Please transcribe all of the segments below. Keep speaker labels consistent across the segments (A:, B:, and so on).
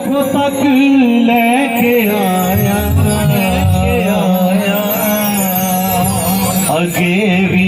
A: ਇੱਥੋਂ ਤੱਕ ਲੈ ਕੇ ਆਇਆ ਆਇਆ। ਵੀ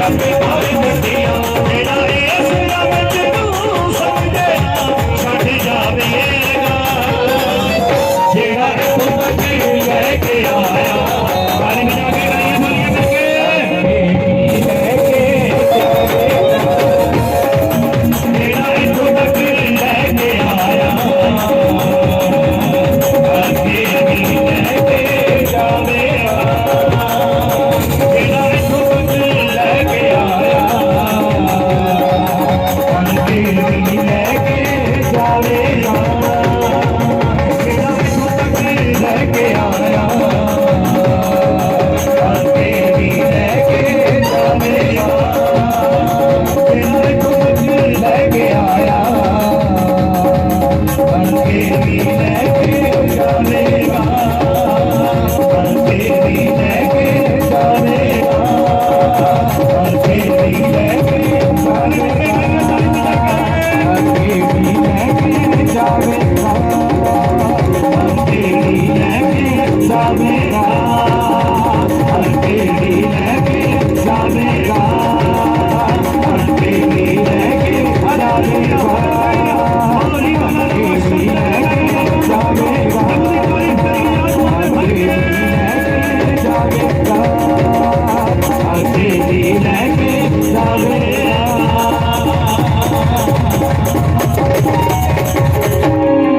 A: I've been